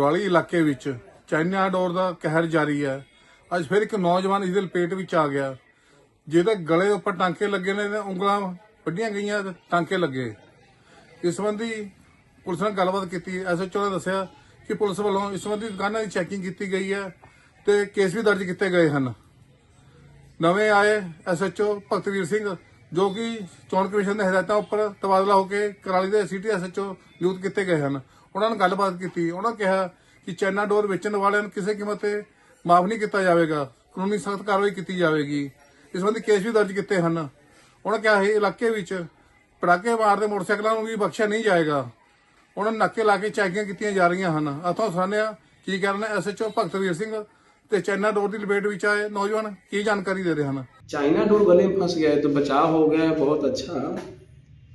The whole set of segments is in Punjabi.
ਕੁਰਾਲੀ ਇਲਾਕੇ ਵਿੱਚ ਚਾਈਨਾ ਡੋਰ ਦਾ ਕਹਿਰ ਜਾਰੀ ਹੈ। ਅੱਜ ਫਿਰ ਇੱਕ ਨੌਜਵਾਨ ਇਸ ਦੇ ਲਪੇਟ ਵਿੱਚ ਆ ਗਿਆ। ਜਿਹਦੇ ਗਲੇ ਉੱਪਰ ਟਾਂਕੇ ਲੱਗੇ ਨੇ ਤੇ ਉਂਗਲਾਂ ਵੱਡੀਆਂ ਗਈਆਂ ਤੇ ਟਾਂਕੇ ਲੱਗੇ। ਇਸ ਸੰਬੰਧੀ ਪੁਲਿਸ ਨਾਲ ਗੱਲਬਾਤ ਕੀਤੀ। ਐਸਐਚਓ ਨੇ ਦੱਸਿਆ ਕਿ ਪੁਲਿਸ ਵੱਲੋਂ ਇਸ ਸੰਬੰਧੀ ਦੁਕਾਨਾਂ ਦੀ ਚੈਕਿੰਗ ਕੀਤੀ ਗਈ ਹੈ ਤੇ ਕੇਸ ਵੀ ਦਰਜ ਕੀਤੇ ਗਏ ਹਨ। ਨਵੇਂ ਆਏ ਐਸਐਚਓ ਭਗਤਵੀਰ ਸਿੰਘ ਜੋ ਕਿ ਚੋਣ ਕਮਿਸ਼ਨ ਦੇ ਹਦਾਇਤਾਂ ਉੱਪਰ ਤਬਾਦਲਾ ਹੋ ਕੇ ਕਰਾਲੀ ਦੇ ਸਿਟੀ ਐਸਐਚਓ ਨਿਯੁਕਤ ਕੀਤੇ ਗਏ ਹਨ। ਉਹਨਾਂ ਨਾਲ ਗੱਲਬਾਤ ਕੀਤੀ ਉਹਨਾਂ ਕਿਹਾ ਕਿ ਚਾਈਨਾ ਡੋਰ ਵੇਚਣ ਵਾਲਿਆਂ ਨੂੰ ਕਿਸੇ ਕੀਮਤ ਤੇ ਮਾਫ ਨਹੀਂ ਕੀਤਾ ਜਾਵੇਗਾ ਕਾਨੂੰਨੀ ਸਖਤ ਕਾਰਵਾਈ ਕੀਤੀ ਜਾਵੇਗੀ ਇਸ ਸੰਬੰਧੀ ਕੇਸ ਵੀ ਦਰਜ ਕੀਤੇ ਹਨ ਉਹਨਾਂ ਕਿਹਾ ਇਹ ਇਲਾਕੇ ਵਿੱਚ ਪਟਾਕੇ ਮਾਰਦੇ ਮੋਟਰਸਾਈਕਲਾਂ ਨੂੰ ਵੀ ਬਖਸ਼ਿਆ ਨਹੀਂ ਜਾਏਗਾ ਉਹਨਾਂ ਨੂੰ ਨਾਕੇ ਲਾ ਕੇ ਚੈਕਿੰਗ ਕੀਤੀਆਂ ਜਾ ਰਹੀਆਂ ਹਨ ਅਥੋਂ ਸਾਨਿਆ ਕੀ ਕਰਨ ਐਸਐਚਓ ਭਗਤਵੀਰ ਸਿੰਘ ਤੇ ਚਾਈਨਾ ਡੋਰ ਦੀ ਲਪੇਟ ਵਿੱਚ ਆਏ ਨੌਜਵਾਨ ਕੀ ਜਾਣਕਾਰੀ ਦੇ ਰਹੇ ਹਨ चाइना डोर गले में फंस गया है तो बचाव हो गया है बहुत अच्छा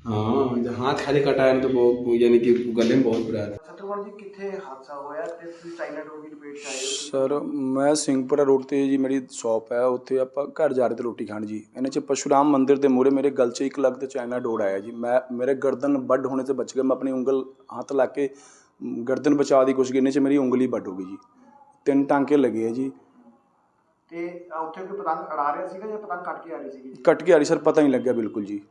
ਹਾਂ ਜੇ ਹੱਥ ਕਟਾਇਆ ਤਾਂ ਬਹੁਤ ਯਾਨੀ ਕਿ ਗਲੇ ਬਹੁਤ ਬੁਰਾ ਹੈ ਸਤਰਵਣ ਜੀ ਕਿੱਥੇ ਹਾਦਸਾ ਹੋਇਆ ਤੇ ਤੁਸੀਂ ਸਾਈਲੈਂਟ ਰੋਡ ਦੀ ਡਿਬੇਟ ਚ ਸਰ ਮੈਂ ਸਿੰਘਪੁਰਾ ਰੋਡ ਤੇ ਜੀ ਮੇਰੀ ਸ਼ਾਪ ਹੈ ਉੱਥੇ ਆਪਾਂ ਘਰ ਜਾ ਰਹੇ ਤੇ ਗਰਦਨ ਕੇ ਗਰਦਨ ਬਚਾ ਦੀ ਕੋਸ਼ਿਸ਼ ਕੀਤੀ ਚ ਮੇਰੀ ਉਂਗਲੀ ਵੱਡ ਹੋ ਗਈ ਜੀ। ਤਿੰਨ ਟਾਂਕੇ ਲੱਗੇ ਆ ਜੀ। ਤੇ ਉੱਥੇ ਕੋਈ ਪਤੰਗ ਅੜਾ ਰਿਹਾ ਸੀਗਾ ਜਾਂ ਪਤੰਗ ਕੱਟ ਕੇ ਆ ਰਹੀ ਸੀਗੀ? ਕੱਟ ਕੇ ਆ ਰਹੀ ਸਰ ਪਤਾ ਨਹੀਂ ਲੱਗਿਆ ਬਿਲਕੁਲ ਜੀ।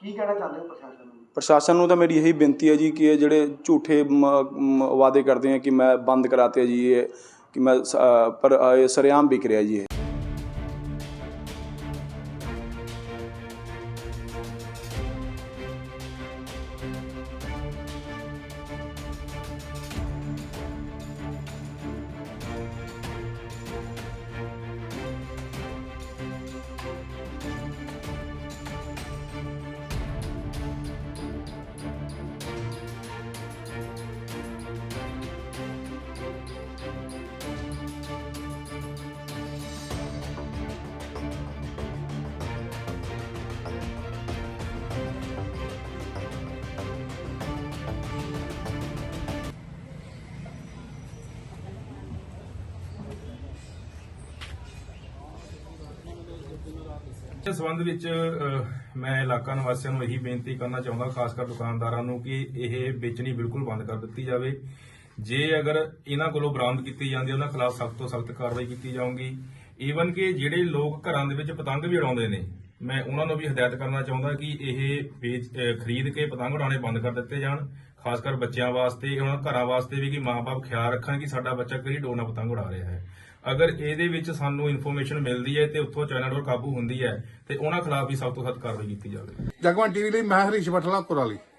ਕੀ ਕਹਿਣਾ ਚਾਹੁੰਦੇ ਹੋ ਪ੍ਰਸ਼ਾਸਨ ਨੂੰ? ਪ੍ਰਸ਼ਾਸਨ ਨੂੰ ਤਾਂ ਮੇਰੀ ਇਹੀ ਬੇਨਤੀ ਹੈ ਜੀ ਕਿ ਇਹ ਜਿਹੜੇ ਝੂਠੇ ਵਾਅਦੇ ਕਰਦੇ ਆ ਕਿ ਮੈਂ ਬੰਦ ਕਰਾਤੇ ਜੀ ਇਹ, ਕਿ ਮੈਂ ਸ- ਪਰ ਇਹ ਸਰਿਆਮ ਵਿਕ ਰਿਹਾ ਜੀ ਇਹ। ਇਸ ਸੰਬੰਧ ਵਿੱਚ ਮੈਂ ਇਲਾਕਾ ਨਿਵਾਸੀਆਂ ਨੂੰ ਇਹੀ ਬੇਨਤੀ ਕਰਨਾ ਚਾਹੁੰਦਾ, ਖਾਸ ਕਰ ਦੁਕਾਨਦਾਰਾਂ ਨੂੰ, ਕਿ ਇਹ ਵੇਚਣੀ ਬਿਲਕੁਲ ਬੰਦ ਕਰ ਦਿੱਤੀ ਜਾਵੇ। ਜੇ ਅਗਰ ਇਹਨਾਂ ਕੋਲੋਂ ਬਰਾਮਦ ਕੀਤੀ ਜਾਂਦੀ ਉਹਨਾਂ ਖਿਲਾਫ ਸਖਤ ਤੋਂ ਸਖਤ ਕਾਰਵਾਈ ਕੀਤੀ ਜਾਊਗੀ। ਈਵਨ ਕਿ ਜਿਹੜੇ ਲੋਕ ਘਰਾਂ ਦੇ ਵਿੱਚ ਪਤੰਗ ਵੀ ਉਡਾਉਂਦੇ ਨੇ, ਮੈਂ ਉਹਨਾਂ ਨੂੰ ਵੀ ਹਦਾਇਤ ਕਰਨਾ ਚਾਹੁੰਦਾ ਕਿ ਇਹ ਵੇਚ ਖਰੀਦ ਕੇ ਪਤੰਗ ਉਡਾਉਣੇ ਬੰਦ ਕਰ ਦਿੱਤੇ ਜਾਣ। ਖਾਸ ਕਰ ਬੱਚਿਆਂ ਵਾਸਤੇ ਉਹਨਾਂ ਘਰਾਂ ਵਾਸਤੇ ਵੀ ਕਿ ਮਾਪੇ ਖਿਆਲ ਰੱਖਣ ਕਿ ਸਾਡਾ ਬੱਚਾ ਕਿਹੜੀ ਡੋਰ ਨਾਲ ਪਤੰਗ ਉਡਾ ਰਿਹਾ ਹੈ। ਅਗਰ ਇਹਦੇ ਵਿੱਚ ਸਾਨੂੰ ਇਨਫੋਰਮੇਸ਼ਨ ਮਿਲਦੀ ਹੈ ਤੇ ਉੱਥੋਂ ਚਾਈਨਾ ਡੋਰ ਕਾਬੂ ਹੁੰਦੀ ਹੈ ਤੇ ਉਹਨਾਂ ਖਿਲਾਫ ਵੀ ਸਖਤ ਤੋਂ ਸਖਤ ਕਾਰਵਾਈ ਕੀਤੀ ਜਾਵੇ। ਜਗਵੰਤ ਟੀਵੀ ਲਈ ਮੈਂ ਹਰੀਸ਼ ਬਠਲਾ, ਕੁਰਾਲੀ।